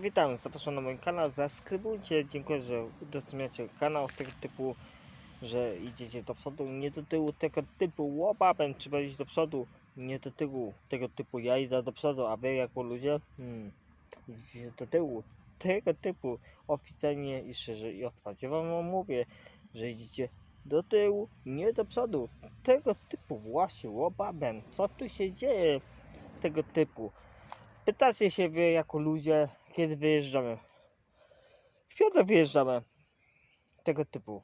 witam, zapraszam na mój kanał, zaskrybujcie, dziękuję, że udostępniacie kanał tego typu, że idziecie do przodu, nie do tyłu tego typu, łopapem trzeba iść do przodu, nie do tyłu tego typu, ja idę do przodu, a wy jako ludzie, hmm, idziecie do tyłu tego typu, oficjalnie i szczerze i otwarcie wam mówię, że idziecie do tyłu, nie do przodu, tego typu właśnie, łopapem, co tu się dzieje, tego typu. Pytacie wy jako ludzie, kiedy wyjeżdżamy. W piątek wyjeżdżamy. Tego typu.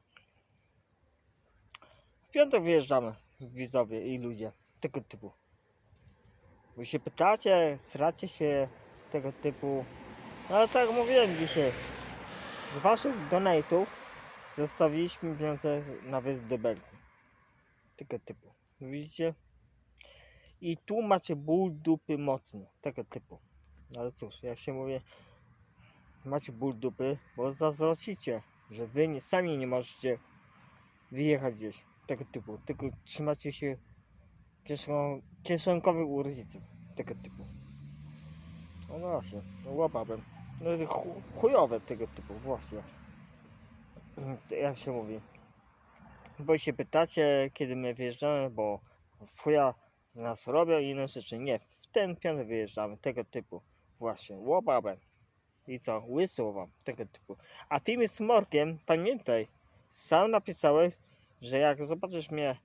W piątek wyjeżdżamy, widzowie i ludzie. Tego typu. Wy się pytacie, sracie się tego typu. No ale tak jak mówiłem dzisiaj. Z waszych donate'ów zostawiliśmy pieniądze na wyjazd. Tego typu. Widzicie? I tu macie ból dupy mocny, tego typu. Ale cóż, jak się mówi, macie ból dupy, bo zazdrocicie, że wy nie, sami nie możecie wyjechać gdzieś, tego typu. Tylko trzymacie się kieszon, kieszonkowych u rodziców, tego typu. No właśnie, no łapałem. No chujowe tego typu, właśnie. Jak się mówi. Bo się pytacie, kiedy my wyjeżdżamy, bo w chuja z nas robią inne rzeczy. Nie, w ten piątek wyjeżdżamy, tego typu. Właśnie, łobabem. I co, łysowam, tego typu. A filmy z Morkiem, pamiętaj, sam napisałeś, że jak zobaczysz mnie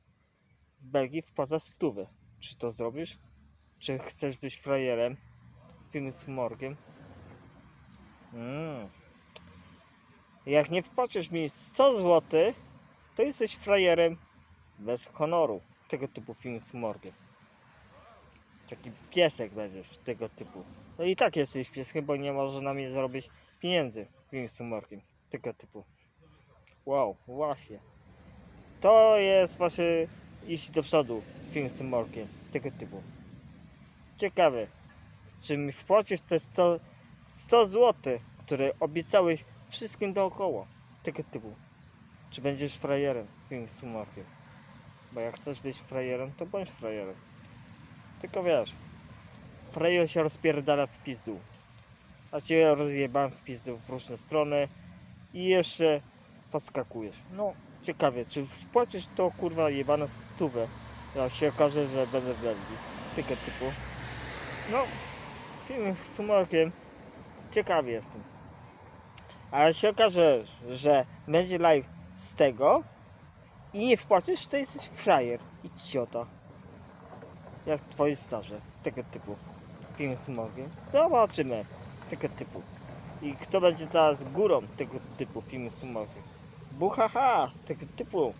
w Belgii, wpłacasz stówę. Czy to zrobisz? Czy chcesz być frajerem? Filmy z Morkiem. Mm. Jak nie wpłacisz mi 100 zł, to jesteś frajerem bez honoru. Tego typu film z Morkiem. Taki piesek będziesz tego typu. No i tak jesteś pieskiem, bo nie może na mnie zarobić pieniędzy z humorkiem. Tego typu. Wow, właśnie. To jest właśnie iść do przodu z humorkiem. Tego typu. Ciekawe, czy mi wpłacisz te 100, 100 zł, które obiecałeś wszystkim dookoła. Tego typu. Czy będziesz frajerem z humorkiem. Bo jak chcesz być frajerem, to bądź frajerem. Tylko wiesz, frajer się rozpierdala w pizdu. A cię rozjebałem w pizdu w różne strony i jeszcze podskakujesz. No, ciekawie, czy wpłacisz to kurwa jebane stówę, jak się okaże, że będę w Belgii. Tego typu. No, film z humorkiem. Ciekawy jestem. Ale się okaże, że będzie live z tego i nie wpłacisz, to jesteś frajer i ciota jak twoi starze, tego typu. Film z Morgiem. Zobaczymy tego typu. I kto będzie teraz górą tego typu filmu z Morgiem. Buhaha, tego typu.